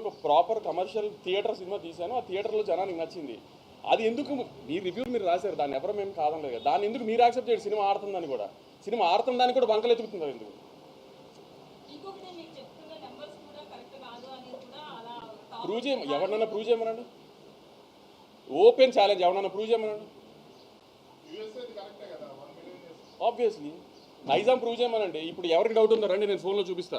ఒక proper commercial theatre cinema తీశాను. ఆ థియేటర్లో జనానికి నచ్చింది. అది ఎందుకు మీ రివ్యూ మీరు రాశారు. దాన్ని ఎవరు మేము కాదనలేదు కదా. దాన్ని ఎందుకు మీరు యాక్సెప్ట్ చేయరు సినిమా ఆడుతుందని కూడా. సినిమా ఆడుతుందని కూడా బంకలు ఎత్తుకుతున్నారు ఎందుకు? ఇంకొకటి మీరు చెప్తున్న నెంబర్స్ కూడా కరెక్ట్ కాదు అనేది కూడా అలా ప్రూవ్ చేయ ఎవరినైనా ప్రూవ్ చేయమనండి? ఓపెన్ ఛాలెంజ్ ఎవరన్నా ప్రూవ్ చేయమనండి? ఆబ్వియస్లీ నైజాం ప్రూవ్ చేయమనండి. ఇప్పుడు ఎవరికి డౌట్ ఉందో రండి నేను ఫోన్లో చూపిస్తా.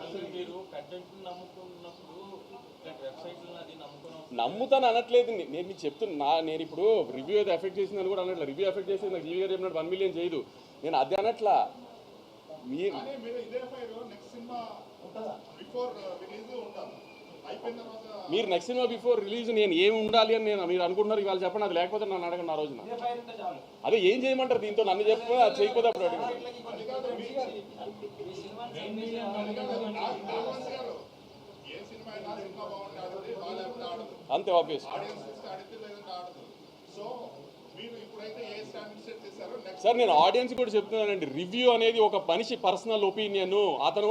నమ్ముతాను అనట్లేదు నేను మీకు చెప్తున్నా నేను ఇప్పుడు రివ్యూ అయితే ఎఫెక్ట్ చేసిందని కూడా అనట్లేదు. రివ్యూ ఎఫెక్ట్ చేసి నాకు జీవి గారు చెప్పినట్టు వన్ మిలియన్ చేయదు. నేను అదే అనట్లా. మీరు మీరు నెక్స్ట్ సినిమా బిఫోర్ రిలీజ్ నేను ఏమి ఉండాలి అని నేను మీరు అనుకుంటున్నారు ఇవాళ చెప్పండి అది లేకపోతే నన్ను అడగండి ఆ రోజున. అదే ఏం చేయమంటారు దీంతో? నన్ను చెప్పి అది చేయకపోతే అప్పుడు అడగండి. అంతే ఆబ్వియస్ సో సార్ నేను ఆడియన్స్ కూడా చెప్తున్నానండి. రివ్యూ అనేది ఒక మనిషి పర్సనల్ ఒపీనియన్. అతను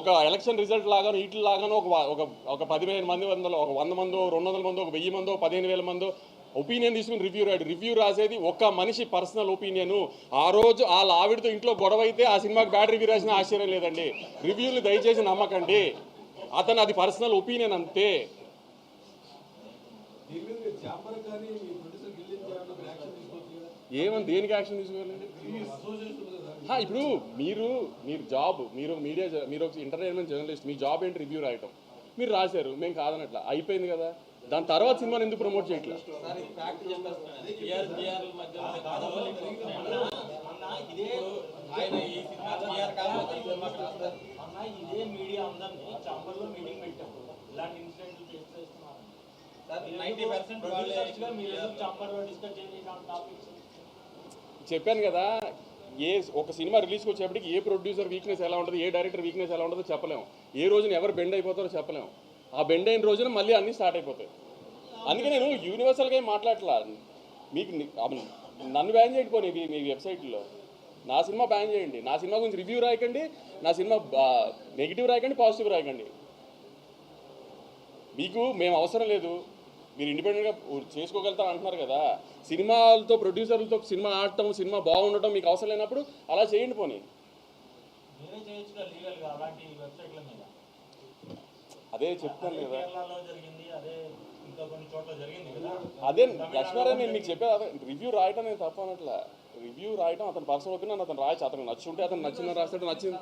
ఒక ఎలక్షన్ రిజల్ట్ లాగాను వీటి లాగాను ఒక ఒక ఒక పదిహేను మంది వందలు ఒక వంద మందో రెండు వందల మందో ఒక వెయ్యి మందో పదిహేను వేల మందో ఒపీనియన్ తీసుకుని రివ్యూ రాడు రివ్యూ రాసేది ఒక మనిషి పర్సనల్ ఒపీనియన్. ఆ రోజు ఆ ఆవిడతో ఇంట్లో గొడవ అయితే ఆ సినిమాకి బ్యాడ్ రివ్యూ రాసిన ఆశ్చర్యం లేదండి. రివ్యూలు దయచేసి నమ్మకండి. అతను అది పర్సనల్ ఒపీనియన్ అంతే దీని మీద మీరు చాంబర్ కానీ మీ ప్రొడ్యూసర్ గిల్లింగ్ చేయాలన్న యాక్షన్ తీసుకోవచ్చు కదా ఏమని దేనికి యాక్షన్ ఆ, ఇప్పుడు మీరు మీరు జాబ్ మీరు మీడియా మీరు ఒక ఎంటర్టైన్మెంట్ జర్నలిస్ట్ మీ జాబ్ ఏంటి రివ్యూ రాయటం? మీరు రాశారు మేము కాదనట్లా. అయిపోయింది కదా. దాని తర్వాత సినిమాని ఎందుకు ప్రమోట్ చేయట్లా? సార్ ఇది ఫ్యాక్ట్ చెప్పేస్తున్నాను టీఆర్ టీఆర్ మధ్య కాదవల్లి అన్న ఇదే ఆయన ఈ సినిమా టీఆర్ కాకపోతే ఈ సినిమా రాస్తారు అన్న ఇదే మీడియా అందరినీ చాంబర్లో మీటింగ్ పెట్టాం ఇలాంటి ఇన్సిడెంట్లు ఫేస్ చేస్తున్నారు సార్ నైంటీ పర్సెంట్ ప్రొడ్యూసర్స్గా మీరు ఎందుకు చాంబర్లో డిస్కస్ టాపిక్స్ చెప్పాను కదా ఏ ఒక సినిమా రిలీజ్కి వచ్చేప్పటికి ఏ ప్రొడ్యూసర్ వీక్నెస్ ఎలా ఉంటుంది ఏ డైరెక్టర్ వీక్నెస్ ఎలా ఉంటుందో చెప్పలేం. ఏ రోజున ఎవరు బెండ్ అయిపోతారో చెప్పలేం. ఆ బెండ్ అయిన రోజున మళ్ళీ అన్నీ స్టార్ట్ అయిపోతాయి. అందుకే నేను యూనివర్సల్గా మాట్లాడలా మీకు నన్ను బ్యాన్ చేయకపోయి మీ మీ వెబ్సైట్లో. నా సినిమా బ్యాన్ చేయండి. నా సినిమా గురించి రివ్యూ రాయకండి. నా సినిమా నెగిటివ్ రాయకండి పాజిటివ్ రాయకండి. మీకు మేము అవసరం లేదు. మీరు ఇండిపెండెంట్గా చేసుకోగలుగుతారు అంటున్నారు కదా. సినిమాలతో ప్రొడ్యూసర్లతో సినిమా ఆడటం సినిమా బాగుండటం మీకు అవసరం లేనప్పుడు అలా చేయండి పోనీ. అదే చెప్తాను కదా. అదే లక్ష్మారావు నేను మీకు చెప్పేది అదే. రివ్యూ రాయటం నేను తప్ప అనట్లా. రివ్యూ రాయటం అతను పర్సనల్ ఒపీనియన్ అతను రాయచ్చు. అతను నచ్చుంటే అతను నచ్చిందని రాస్తాడు నచ్చింది.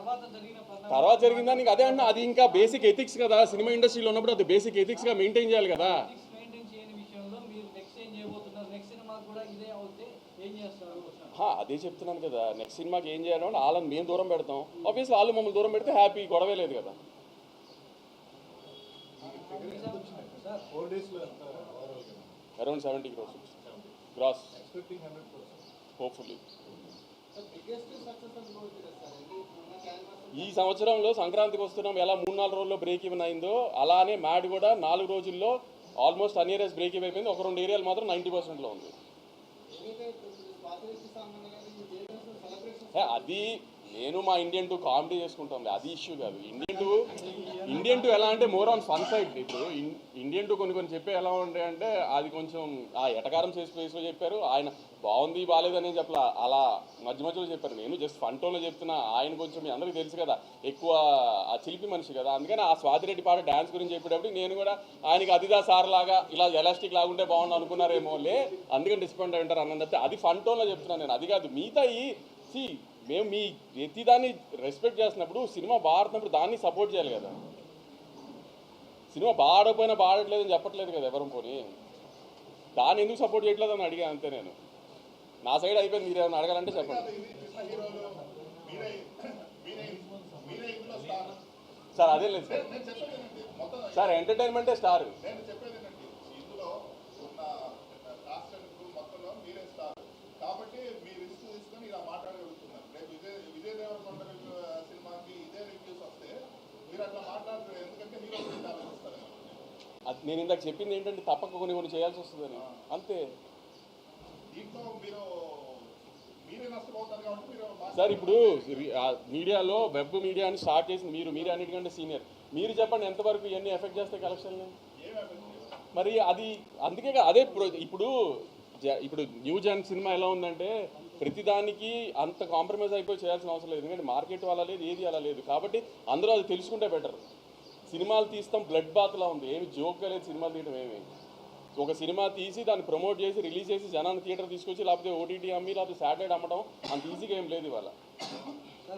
తర్వాత జరిగిందా నీకు అదే అన్న. అది ఇంకా బేసిక్ ఎథిక్స్ కదా. సినిమా ఇండస్ట్రీలో ఉన్నప్పుడు అది బేసిక్ ఎథిక్స్గా మెయింటైన్ చేయాలి కదా మెయింటైన్ చేయని విషయంలో మీరు నెక్స్ట్ ఏం చేయబోతున్నారు నెక్స్ట్ సినిమా కూడా ఇదే అవుతే ఏం చేస్తారు హా, అదే చెప్తున్నాను కదా నెక్స్ట్ సినిమాకి ఏం చేయాలో అంటే వాళ్ళని మేము దూరం పెడతాం. ఆబ్వియస్లీ వాళ్ళు మమ్మల్ని దూరం పెడితే హ్యాపీ గొడవే లేదు కదా. Around seventy crores gross hopefully ఈ సంవత్సరంలో సంక్రాంతికి వస్తున్నాం. ఎలా మూడు నాలుగు రోజుల్లో బ్రేక్ ఈవెన్ అయిందో అలానే మ్యాడ్ కూడా నాలుగు రోజుల్లో ఆల్మోస్ట్ అన్ ఇయర్స్ బ్రేక్ అయిపోయింది. ఒక రెండు ఏరియాలు మాత్రం నైంటీ పర్సెంట్లో ఉంది. आधी నేను మా ఇండియన్ టూ కామెడీ చేసుకుంటాం అది ఇష్యూ కాదు. ఇండియన్ టూ ఇండియన్ టూ ఎలా అంటే మోర్ ఆన్ ఫన్ సైడ్ ఇప్పుడు ఇండియన్ టూ కొన్ని కొన్ని చెప్పే ఎలా ఉంటాయి అంటే అది కొంచెం ఆ ఎటకారం చేసి ప్లేస్లో చెప్పారు. ఆయన బాగుంది బాగాలేదని చెప్పలా అలా మధ్య మధ్యలో చెప్పారు. నేను జస్ట్ ఫన్ టోన్లో చెప్తున్నా ఆయన కొంచెం మీ అందరికీ తెలుసు కదా ఎక్కువ ఆ చిలిపి మనిషి కదా. అందుకని ఆ స్వాతిరెడ్డి పాట డ్యాన్స్ గురించి చెప్పేటప్పుడు నేను కూడా ఆయనకి అదిదా సార్ లాగా ఇలా ఎలాస్టిక్ లాగుంటే బాగుండు అనుకున్నారేమో లే అందుకని అయి అంటారు అన్నది అది ఫన్ టోన్లో చెప్తున్నాను నేను అది కాదు. మిగతా ఈ సి మేము మీ ప్రతిదాన్ని రెస్పెక్ట్ చేస్తున్నప్పుడు సినిమా బాడుతున్నప్పుడు దాన్ని సపోర్ట్ చేయాలి కదా. సినిమా బాడకపోయినా బాడట్లేదని చెప్పట్లేదు కదా ఎవరు పోనీ దాన్ని ఎందుకు సపోర్ట్ చేయట్లేదు అని అడిగా అంతే నేను. నా సైడ్ అయిపోయింది మీరు ఏమైనా అడగాలంటే చెప్పండి. సార్ అదే లేదు సార్. సార్ ఎంటర్టైన్మెంటే స్టార్ నేను చెప్పేది ఏంటంటే ఇందులో ఉన్న కాస్ట్ అండ్ క్రూ మొత్తంలో మీరే స్టార్ కాబట్టి మీ రిస్క్ తీసుకొని ఇలా మాట్లాడగలుగుతున్నారు రేపు విజయ్ విజయ్ దేవరకొండ రివ్యూ సినిమాకి ఇదే రివ్యూస్ వస్తే మీరు అట్లా మాట్లాడరు ఎందుకంటే హీరో గురించి ఆలోచిస్తారు అది నేను ఇందాక చెప్పింది ఏంటంటే తప్పక కొన్ని కొన్ని చేయాల్సి వస్తుందని. అంతే. సార్ ఇప్పుడు మీడియాలో వెబ్ మీడియాని స్టార్ట్ చేసింది మీరు మీరే అన్నిటికంటే సీనియర్. మీరు చెప్పండి ఎంతవరకు ఇవన్నీ ఎఫెక్ట్ చేస్తాయి కలెక్షన్ని మరి అది అందుకే అదే ఇప్పుడు ఇప్పుడు న్యూ జన్ సినిమా ఎలా ఉందంటే ప్రతిదానికి అంత కాంప్రమైజ్ అయిపోయి చేయాల్సిన అవసరం లేదు. ఎందుకంటే మార్కెట్ అలా లేదు ఏది అలా లేదు. కాబట్టి అందరూ అది తెలుసుకుంటే బెటర్. సినిమాలు తీస్తాం బ్లడ్ బాత్లా ఉంది. ఏమి జోక్గా లేదు సినిమాలు తీయడం ఏమి. ఒక సినిమా తీసి దాన్ని ప్రమోట్ చేసి రిలీజ్ చేసి జనాన్ని థియేటర్ తీసుకొచ్చి లేకపోతే ఓటీటీ అమ్మి లేకపోతే శాటిలైట్ అమ్మడం అంత ఈజీగా ఏం లేదు ఇవాళ.